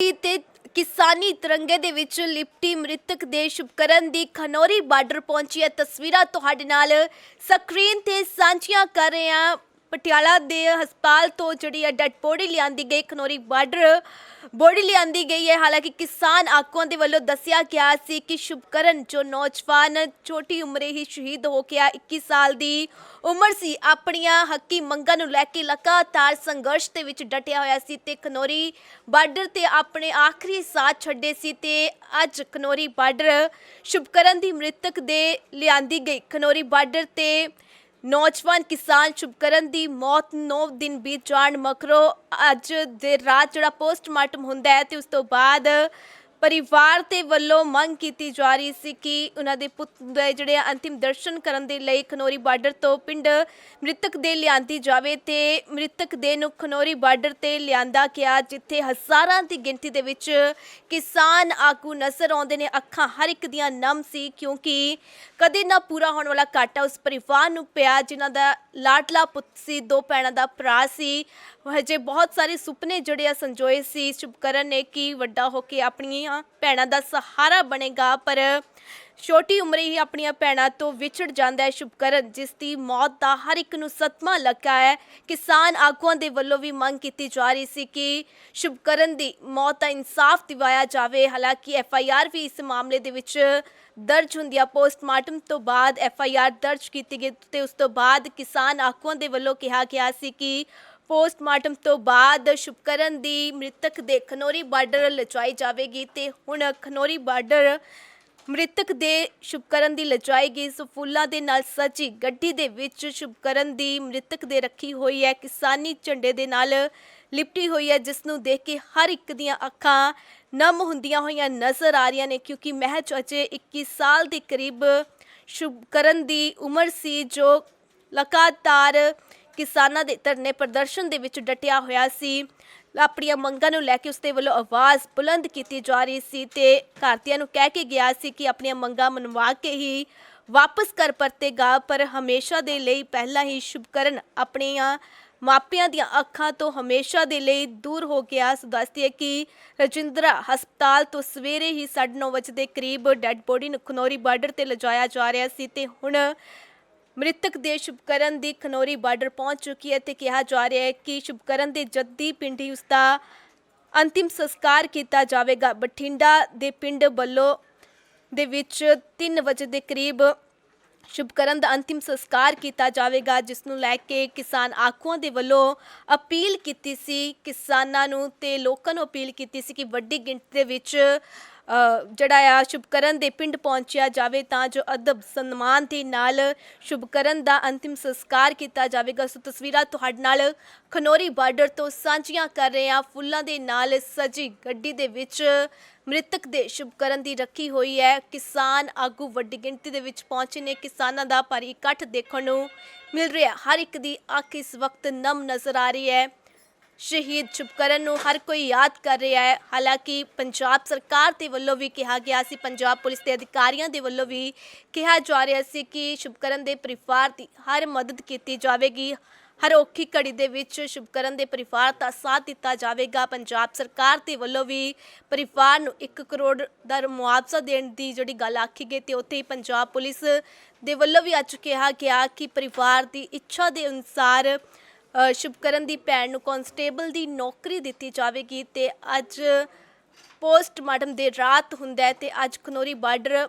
ਤੇ ਕਿਸਾਨੀ ਤਿਰੰਗੇ ਦੇ ਵਿੱਚ ਲਿਪਟੀ ਮ੍ਰਿਤਕ ਦੇ ਸ਼ੁਭਕਰਨ ਦੀ ਖਨੌਰੀ ਬਾਰਡਰ ਪਹੁੰਚੀ ਹੈ। ਤਸਵੀਰਾਂ ਤੁਹਾਡੇ ਨਾਲ ਸਕਰੀਨ ਤੇ ਸਾਂਝੀਆਂ ਕਰ ਰਹੇ ਹਾਂ। ਪਟਿਆਲਾ ਦੇ ਹਸਪਤਾਲ ਤੋਂ ਜਿਹੜੀ ਹੈ ਡੈਡ ਬੋਡੀ ਲਿਆਂਦੀ ਗਈ, ਖਨੌਰੀ ਬਾਰਡਰ ਬੋਡੀ ਲਿਆਂਦੀ ਗਈ ਹੈ। ਹਾਲਾਂਕਿ ਕਿਸਾਨ ਆਗੂਆਂ ਦੇ ਵੱਲੋਂ ਦੱਸਿਆ ਗਿਆ ਸੀ ਕਿ ਸ਼ੁਭਕਰਨ ਜੋ ਨੌਜਵਾਨ ਛੋਟੀ ਉਮਰੇ ਹੀ ਸ਼ਹੀਦ ਹੋ ਗਿਆ 21 ਸਾਲ ਦੀ ਉਮਰ ਸੀ, ਆਪਣੀਆਂ ਹੱਕੀ ਮੰਗਾਂ ਨੂੰ ਲੈ ਕੇ ਲਗਾਤਾਰ ਸੰਘਰਸ਼ ਦੇ ਵਿੱਚ ਡਟਿਆ ਹੋਇਆ ਸੀ ਤੇ ਖਨੌਰੀ ਬਾਰਡਰ ਤੇ ਆਪਣੇ ਆਖਰੀ ਸਾਹ ਛੱਡੇ ਸੀ ਤੇ ਅੱਜ ਖਨੌਰੀ ਬਾਰਡਰ ਸ਼ੁਭਕਰਨ ਦੀ ਮ੍ਰਿਤਕ ਦੇ ਲਿਆਂਦੀ ਗਈ। ਖਨੌਰੀ ਬਾਰਡਰ ਤੇ ਨੌਜਵਾਨ ਕਿਸਾਨ ਸ਼ੁਭਕਰਨ ਦੀ ਮੌਤ 9 ਦਿਨ ਬੀਤ ਜਾਣ ਮਗਰੋਂ ਅੱਜ ਦੇ ਰਾਤ ਜਿਹੜਾ ਪੋਸਟਮਾਰਟਮ ਹੁੰਦਾ ਹੈ ਤੇ ਉਸ ਤੋਂ ਬਾਅਦ ਪਰਿਵਾਰ ਦੇ ਵੱਲੋਂ ਮੰਗ ਕੀਤੀ ਜਾ ਰਹੀ ਸੀ ਕਿ ਉਹਨਾਂ ਦੇ ਪੁੱਤ ਦੇ ਜਿਹੜੇ ਆ ਅੰਤਿਮ ਦਰਸ਼ਨ ਕਰਨ ਦੇ ਲਈ ਖਨੌਰੀ ਬਾਰਡਰ ਤੋਂ ਪਿੰਡ ਮ੍ਰਿਤਕ ਦੇ ਲਿਆਂਦੀ ਜਾਵੇ ਤੇ ਮ੍ਰਿਤਕ ਦੇ ਨੂੰ ਖਨੌਰੀ ਬਾਰਡਰ ਤੇ ਲਿਆਂਦਾ ਗਿਆ, ਜਿੱਥੇ ਹਜ਼ਾਰਾਂ ਦੀ ਗਿਣਤੀ ਦੇ ਵਿੱਚ ਕਿਸਾਨ ਆਗੂ ਨਜ਼ਰ ਆਉਂਦੇ ਨੇ। ਅੱਖਾਂ ਹਰ ਇੱਕ ਦੀਆਂ ਨਮ ਸੀ, ਕਿਉਂਕਿ ਕਦੇ ਨਾ ਪੂਰਾ ਹੋਣ ਵਾਲਾ ਘਾਟਾ ਉਸ ਪਰਿਵਾਰ ਨੂੰ ਪਿਆ, ਜਿਨ੍ਹਾਂ ਦਾ ਲਾਡਲਾ ਪੁੱਤ ਸੀ, ਦੋ ਭੈਣਾਂ ਦਾ ਭਰਾ ਸੀ। ਹਜੇ ਬਹੁਤ ਸਾਰੇ ਸੁਪਨੇ ਜਿਹੜੇ ਆ ਸੰਜੋਏ ਸੀ। ਸ਼ੁਭਕਰਨ ਨੇ ਕਿ ਵੱਡਾ ਹੋ ਕੇ ਆਪਣੀ ਆਪਣੀਆਂ ਭੈਣਾਂ ਦਾ ਸਹਾਰਾ ਬਣੇਗਾ, ਪਰ ਛੋਟੀ ਉਮਰੇ ਹੀ ਆਪਣੀਆਂ ਭੈਣਾਂ ਤੋਂ ਵਿਛੜ ਜਾਂਦਾ ਹੈ ਸ਼ੁਭਕਰਨ ਜਿਸ ਦੀ ਮੌਤ ਦਾ ਹਰ ਇੱਕ ਨੂੰ ਸਤਮਾ ਲੱਗਾ ਹੈ। ਕਿਸਾਨ ਆਗੂਆਂ ਦੇ ਵੱਲੋਂ ਵੀ ਮੰਗ ਕੀਤੀ ਜਾ ਰਹੀ ਸੀ ਕਿ ਸ਼ੁਭਕਰਨ ਦੀ ਮੌਤ ਦਾ ਇਨਸਾਫ ਦਿਵਾਇਆ ਜਾਵੇ। ਹਾਲਾਂਕਿ ਐਫ ਆਈ ਆਰ ਵੀ ਇਸ ਮਾਮਲੇ ਦੇ ਵਿੱਚ ਦਰਜ ਹੁੰਦੀ ਆ। ਪੋਸਟਮਾਰਟਮ ਤੋਂ ਬਾਅਦ ਐਫ ਆਈ ਆਰ ਦਰਜ ਕੀਤੀ ਗਈ ਤੇ ਉਸ ਤੋਂ ਬਾਅਦ ਕਿਸਾਨ ਆਗੂਆਂ ਦੇ ਵੱਲੋਂ ਕਿਹਾ ਗਿਆ ਸੀ ਕਿ ਪੋਸਟਮਾਰਟਮ ਤੋਂ ਬਾਅਦ ਸ਼ੁਭਕਰਨ ਦੀ ਮ੍ਰਿਤਕ ਦੇ ਖਨੌਰੀ ਬਾਰਡਰ ਲਿਜਾਈ ਜਾਵੇਗੀ ਤੇ ਹੁਣ ਖਨੌਰੀ ਬਾਰਡਰ ਮ੍ਰਿਤਕ ਦੇ ਸ਼ੁਭਕਰਨ ਦੀ ਲਿਜਾਈ ਗਈ। ਫੁੱਲਾਂ ਦੇ ਨਾਲ ਸਜੀ ਗੱਡੀ ਦੇ ਵਿੱਚ ਸ਼ੁਭਕਰਨ ਦੀ ਮ੍ਰਿਤਕ ਦੇ ਰੱਖੀ ਹੋਈ ਹੈ। ਕਿਸਾਨੀ ਝੰਡੇ ਦੇ ਨਾਲ ਲਿਪਟੀ ਹੋਈ ਹੈ ਜਿਸ ਨੂੰ ਦੇਖ ਕੇ ਹਰ ਇੱਕ ਦੀਆਂ ਅੱਖਾਂ ਨਮ ਹੁੰਦੀਆਂ ਹੋਈਆਂ ਨਜ਼ਰ ਆ ਰਹੀਆਂ ਨੇ, ਕਿਉਂਕਿ ਮਹਿਜ ਅਜੇ 21 ਸਾਲ ਦੇ ਕਰੀਬ ਸ਼ੁਭਕਰਨ ਦੀ ਉਮਰ ਸੀ, ਜੋ ਲਗਾਤਾਰ ਕਿਸਾਨਾਂ ਦੇ ਧਰਨੇ ਪ੍ਰਦਰਸ਼ਨ ਦੇ ਵਿੱਚ ਡਟਿਆ ਹੋਇਆ ਸੀ। ਆਪਣੀਆਂ ਮੰਗਾਂ ਨੂੰ ਲੈ ਕੇ ਉਸਦੇ ਵੱਲੋਂ ਆਵਾਜ਼ ਬੁਲੰਦ ਕੀਤੀ ਜਾ ਰਹੀ ਸੀ ਤੇ ਭਾਰਤੀਆਂ ਨੂੰ ਕਹਿ ਕੇ ਗਿਆ ਸੀ ਕਿ ਆਪਣੀਆਂ ਮੰਗਾਂ ਮਨਵਾ ਕੇ ਹੀ ਵਾਪਸ ਕਰ ਪਰਤੇਗਾ ਪਰ ਹਮੇਸ਼ਾ ਦੇ ਲਈ ਪਹਿਲਾਂ ਹੀ ਸ਼ੁਭਕਰਨ ਆਪਣੀਆਂ ਮਾਪਿਆਂ ਦੀਆਂ ਅੱਖਾਂ ਤੋਂ ਹਮੇਸ਼ਾ ਦੇ ਲਈ ਦੂਰ ਹੋ ਗਿਆ। ਸੋ ਦੱਸਦੀ ਹੈ ਕਿ ਰਜਿੰਦਰਾ ਹਸਪਤਾਲ ਤੋਂ ਸਵੇਰੇ ਹੀ 9:30 ਵਜੇ ਦੇ ਕਰੀਬ ਡੈੱਡ ਬੋਡੀ ਨੂੰ ਖਨੌਰੀ ਬਾਰਡਰ ਤੇ ਲਿਜਾਇਆ ਜਾ ਰਿਹਾ ਸੀ ਤੇ ਹੁਣ ਮ੍ਰਿਤਕ ਦੇ ਸ਼ੁਭਕਰਨ ਦੀ ਖਨੌਰੀ ਬਾਰਡਰ ਪਹੁੰਚ ਚੁੱਕੀ ਹੈ ਤੇ ਕਿਹਾ ਜਾ ਰਿਹਾ ਹੈ ਕਿ ਸ਼ੁਭਕਰਨ ਦੇ ਜੱਦੀ ਪਿੰਡ ਹੀ ਉਸਦਾ ਅੰਤਿਮ ਸੰਸਕਾਰ ਕੀਤਾ ਜਾਵੇਗਾ। ਬਠਿੰਡਾ ਦੇ ਪਿੰਡ ਬੱਲੋ ਦੇ ਵਿੱਚ 3 ਵਜੇ ਦੇ ਕਰੀਬ ਸ਼ੁਭਕਰਨ ਦਾ ਅੰਤਿਮ ਸੰਸਕਾਰ ਕੀਤਾ ਜਾਵੇਗਾ, ਜਿਸ ਨੂੰ ਲੈ ਕੇ ਕਿਸਾਨ ਆਗੂਆਂ ਦੇ ਵੱਲੋਂ ਅਪੀਲ ਕੀਤੀ ਸੀ ਕਿਸਾਨਾਂ ਨੂੰ ਤੇ ਲੋਕਾਂ ਨੂੰ ਅਪੀਲ ਕੀਤੀ ਸੀ ਕਿ ਵੱਡੀ ਗਿਣਤੀ ਦੇ ਵਿੱਚ ਜਿਹੜਾ ਆ ਸ਼ੁਭਕਰਨ ਦੇ ਪਿੰਡ ਪਹੁੰਚਿਆ ਜਾਵੇ ਤਾਂ ਜੋ ਅਦਬ ਸਨਮਾਨ ਦੇ ਨਾਲ ਸ਼ੁਭਕਰਨ ਦਾ ਅੰਤਿਮ ਸੰਸਕਾਰ ਕੀਤਾ ਜਾਵੇਗਾ। ਸੋ ਤਸਵੀਰਾਂ ਤੁਹਾਡੇ ਨਾਲ ਖਨੌਰੀ ਬਾਰਡਰ ਤੋਂ ਸਾਂਝੀਆਂ ਕਰ ਰਹੇ ਹਾਂ। ਫੁੱਲਾਂ ਦੇ ਨਾਲ ਸਜੀ ਗੱਡੀ ਦੇ ਵਿੱਚ ਮ੍ਰਿਤਕ ਦੇ ਸ਼ੁਭਕਰਨ ਦੀ ਰੱਖੀ ਹੋਈ ਹੈ। ਕਿਸਾਨ ਆਗੂ ਵੱਡੀ ਗਿਣਤੀ ਦੇ ਵਿੱਚ ਪਹੁੰਚੇ ਨੇ। ਕਿਸਾਨਾਂ ਦਾ ਭਾਰੀ ਇਕੱਠ ਦੇਖਣ ਨੂੰ ਮਿਲ ਰਿਹਾ। ਹਰ ਇੱਕ ਦੀ ਅੱਖ ਇਸ ਵਕਤ ਨਮ ਨਜ਼ਰ ਆ ਰਹੀ ਹੈ। ਸ਼ਹੀਦ ਸ਼ੁਭਕਰਨ ਨੂੰ ਹਰ ਕੋਈ ਯਾਦ ਕਰ ਰਿਹਾ ਹੈ। ਹਾਲਾਂਕਿ ਪੰਜਾਬ ਸਰਕਾਰ ਦੇ ਵੱਲੋਂ ਵੀ ਕਿਹਾ ਗਿਆ ਸੀ, ਪੰਜਾਬ ਪੁਲਿਸ ਦੇ ਅਧਿਕਾਰੀਆਂ ਦੇ ਵੱਲੋਂ ਵੀ ਕਿਹਾ ਜਾ ਰਿਹਾ ਸੀ ਕਿ ਸ਼ੁਭਕਰਨ ਦੇ ਪਰਿਵਾਰ ਦੀ ਹਰ ਮਦਦ ਕੀਤੀ ਜਾਵੇਗੀ। ਹਰ ਔਖੀ ਘੜੀ ਦੇ ਵਿੱਚ ਸ਼ੁਭਕਰਨ ਦੇ ਪਰਿਵਾਰ ਦਾ ਸਾਥ ਦਿੱਤਾ ਜਾਵੇਗਾ। ਪੰਜਾਬ ਸਰਕਾਰ ਦੇ ਵੱਲੋਂ ਵੀ ਪਰਿਵਾਰ ਨੂੰ 1 ਕਰੋੜ ਦਾ ਮੁਆਵਜ਼ਾ ਦੇਣ ਦੀ ਜਿਹੜੀ ਗੱਲ ਆਖੀ ਗਈ ਤੇ ਉੱਥੇ ਹੀ ਪੰਜਾਬ ਪੁਲਿਸ ਦੇ ਵੱਲੋਂ ਵੀ ਅੱਜ ਕਿਹਾ ਗਿਆ ਕਿ ਪਰਿਵਾਰ ਦੀ ਇੱਛਾ ਦੇ ਅਨੁਸਾਰ ਸ਼ੁਭਕਰਨ ਦੀ ਭੈਣ ਨੂੰ ਕਨਸਟੇਬਲ ਦੀ ਨੌਕਰੀ ਦਿੱਤੀ ਜਾਵੇਗੀ ਤੇ ਅੱਜ ਪੋਸਟਮਾਰਟਮ ਦੇ ਰਾਤ ਹੁੰਦਾ ਹੈ ਤੇ ਅੱਜ ਖਨੌਰੀ ਬਾਰਡਰ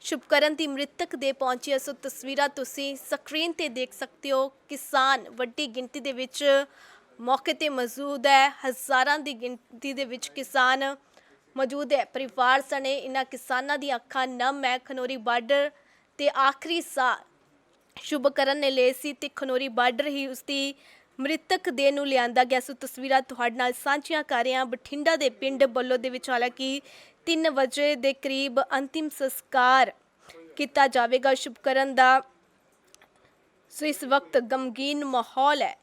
ਸ਼ੁਭਕਰਨ ਦੀ ਮ੍ਰਿਤਕ ਦੇ ਪਹੁੰਚੀ ਹੈ। ਸੋ ਤਸਵੀਰਾਂ ਤੁਸੀਂ ਸਕਰੀਨ ਤੇ ਦੇਖ ਸਕਦੇ ਹੋ, ਕਿਸਾਨ ਵੱਡੀ ਗਿਣਤੀ ਦੇ ਵਿੱਚ ਮੌਕੇ ਤੇ ਮੌਜੂਦ ਹੈ। ਹਜ਼ਾਰਾਂ ਦੀ ਗਿਣਤੀ ਦੇ ਵਿੱਚ ਕਿਸਾਨ ਮੌਜੂਦ ਹੈ। ਪਰਿਵਾਰ ਸਣੇ ਇਹਨਾਂ ਕਿਸਾਨਾਂ ਦੀਆਂ ਅੱਖਾਂ ਨਮ ਹੈ। ਖਨੌਰੀ ਬਾਰਡਰ ਤੇ ਆਖਰੀ ਸਾਹ ਸ਼ੁਭਕਰਨ ਨੇ ਲਏ ਸੀ ਤੇ ਖਨੌਰੀ ਬਾਰਡਰ ਹੀ ਉਸਦੀ ਮ੍ਰਿਤਕ ਦੇ ਨੂੰ ਲਿਆਂਦਾ ਗਿਆ ਸੋ। ਤਸਵੀਰਾਂ ਤੁਹਾਡੇ ਨਾਲ ਸਾਂਝੀਆਂ ਕਰ ਰਹੇ ਹਾਂ। ਬਠਿੰਡਾ ਦੇ ਪਿੰਡ ਬੱਲੋ ਦੇ ਵਿੱਚ ਹਾਲਾਂਕਿ 3 ਵਜੇ ਦੇ ਕਰੀਬ ਅੰਤਿਮ ਸੰਸਕਾਰ ਕੀਤਾ ਜਾਵੇਗਾ। ਸ਼ੁਭਕਰਨ ਦਾ ਸੋ ਇਸ ਵਕਤ ਗਮਗੀਨ ਮਾਹੌਲ ਹੈ।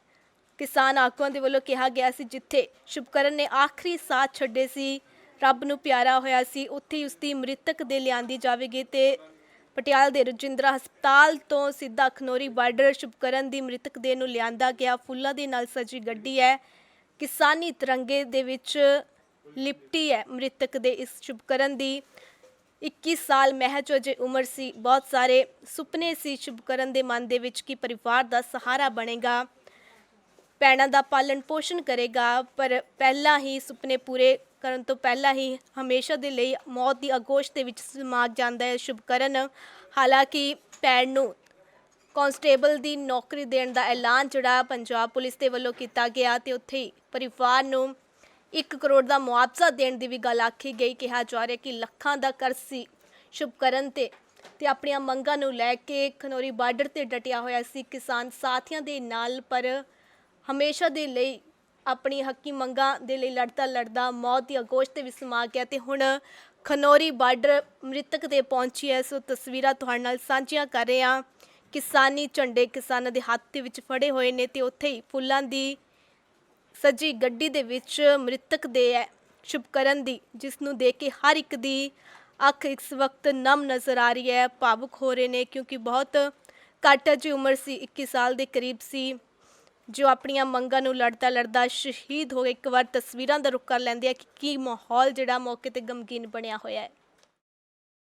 ਕਿਸਾਨ ਆਗੂਆਂ ਦੇ ਵੱਲੋਂ ਕਿਹਾ ਗਿਆ ਸੀ ਜਿੱਥੇ ਸ਼ੁਭਕਰਨ ਨੇ ਆਖਰੀ ਸਾਹ ਛੱਡੇ ਸੀ, ਰੱਬ ਨੂੰ ਪਿਆਰਾ ਹੋਇਆ ਸੀ, ਉੱਥੇ ਹੀ ਉਸਦੀ ਮ੍ਰਿਤਕ ਦੇ ਲਿਆਂਦੀ ਜਾਵੇਗੀ ਤੇ ਪਟਿਆਲਾ ਦੇ ਰਜਿੰਦਰਾ ਹਸਪਤਾਲ ਤੋਂ ਸਿੱਧਾ ਖਨੌਰੀ ਬਾਰਡਰ ਸ਼ੁਭਕਰਨ ਦੀ ਮ੍ਰਿਤਕ ਦੇਹ ਨੂੰ ਲਿਆਂਦਾ ਗਿਆ। ਫੁੱਲਾਂ ਦੇ ਨਾਲ ਸਜੀ ਗੱਡੀ ਹੈ। ਕਿਸਾਨੀ ਤਿਰੰਗੇ ਦੇ ਵਿੱਚ ਲਿਪਟੀ ਹੈ ਮ੍ਰਿਤਕ ਦੇ ਇਸ ਸ਼ੁਭਕਰਨ ਦੀ। 21 ਸਾਲ ਮਹਿਜ ਅਜੇ ਉਮਰ ਸੀ। ਬਹੁਤ ਸਾਰੇ ਸੁਪਨੇ ਸੀ ਸ਼ੁਭਕਰਨ ਦੇ ਮਨ ਦੇ ਵਿੱਚ ਕਿ ਪਰਿਵਾਰ ਦਾ ਸਹਾਰਾ ਬਣੇਗਾ ਪੈਣਾ ਦਾ ਪਾਲਣ ਪੋਸ਼ਣ ਕਰੇਗਾ, ਪਰ ਪਹਿਲਾਂ ਹੀ ਸੁਪਨੇ ਪੂਰੇ ਕਰਨ ਤੋਂ ਪਹਿਲਾਂ ਹੀ ਹਮੇਸ਼ਾ ਦੇ ਲਈ ਮੌਤ ਦੀ ਅਗੋਸ਼ ਦੇ ਵਿੱਚ ਸਮਾ ਜਾਂਦਾ ਹੈ ਸ਼ੁਭਕਰਨ ਹਾਲਾਂਕਿ ਪੈਣ ਨੂੰ ਕਾਂਸਟੇਬਲ ਦੀ ਨੌਕਰੀ ਦੇਣ ਦਾ ਐਲਾਨ ਜਿਹੜਾ ਪੰਜਾਬ ਪੁਲਿਸ ਦੇ ਵੱਲੋਂ ਕੀਤਾ ਗਿਆ ਤੇ ਉੱਥੇ ਹੀ ਪਰਿਵਾਰ ਨੂੰ 1 ਕਰੋੜ ਦਾ ਮੁਆਵਜ਼ਾ ਦੇਣ ਦੀ ਵੀ ਗੱਲ ਆਖੀ ਗਈ, ਕਿਹਾ ਜਾ ਰਿਹਾ ਕਿ ਲੱਖਾਂ ਦਾ ਕਰਜ਼ ਸੀ ਸ਼ੁਭਕਰਨ ਤੇ ਤੇ ਆਪਣੀਆਂ ਮੰਗਾਂ ਨੂੰ ਲੈ ਕੇ ਖਨੌਰੀ ਬਾਰਡਰ ਤੇ ਡਟਿਆ ਹੋਇਆ ਸੀ। ਕਿਸਾਨ ਸਾਥੀਆਂ ਦੇ ਨਾਲ ਪਰ ਹਮੇਸ਼ਾ ਦੇ ਲਈ ਆਪਣੀ ਹੱਕੀ ਮੰਗਾਂ ਦੇ ਲਈ ਲੜਦਾ ਲੜਦਾ ਮੌਤ ਦੀ ਅਗੋਸ਼ ਤੇ ਵੀ ਸਮਾ ਗਿਆ ਤੇ ਹੁਣ ਖਨੌਰੀ ਬਾਰਡਰ ਮ੍ਰਿਤਕ 'ਤੇ ਪਹੁੰਚੀ ਹੈ। ਸੋ ਤਸਵੀਰਾਂ ਤੁਹਾਡੇ ਨਾਲ ਸਾਂਝੀਆਂ ਕਰ ਰਹੇ ਹਾਂ। ਕਿਸਾਨੀ ਝੰਡੇ ਕਿਸਾਨਾਂ ਦੇ ਹੱਥ ਦੇ ਵਿੱਚ ਫੜੇ ਹੋਏ ਨੇ ਤੇ ਉੱਥੇ ਹੀ ਫੁੱਲਾਂ ਦੀ ਸੱਜੀ ਗੱਡੀ ਦੇ ਵਿੱਚ ਮ੍ਰਿਤਕ ਦੇ ਹੈ ਸ਼ੁਭਕਰਨ ਦੀ, ਜਿਸ ਨੂੰ ਦੇਖ ਕੇ ਹਰ ਇੱਕ ਦੀ ਅੱਖ ਇਸ ਵਕਤ ਨਮ ਨਜ਼ਰ ਆ ਰਹੀ ਹੈ, ਭਾਵੁਕ ਹੋ ਰਹੇ ਨੇ ਕਿਉਂਕਿ ਬਹੁਤ ਘੱਟ ਜਿਹੀ ਉਮਰ ਸੀ 21 ਸਾਲ ਦੇ ਕਰੀਬ ਸੀ। ਜੋ ਆਪਣੀਆਂ ਮੰਗਾਂ ਨੂੰ ਲੜਦਾ ਲੜਦਾ ਸ਼ਹੀਦ ਹੋ ਗਏ ਇੱਕ ਵਾਰ ਤਸਵੀਰਾਂ ਦਾ ਰੁੱਖ ਕਰ ਲੈਂਦੇ ਆ ਕਿ ਕੀ ਮਾਹੌਲ ਜਿਹੜਾ ਮੌਕੇ ਤੇ ਗਮਗੀਨ ਬਣਿਆ ਹੋਇਆ ਹੈ।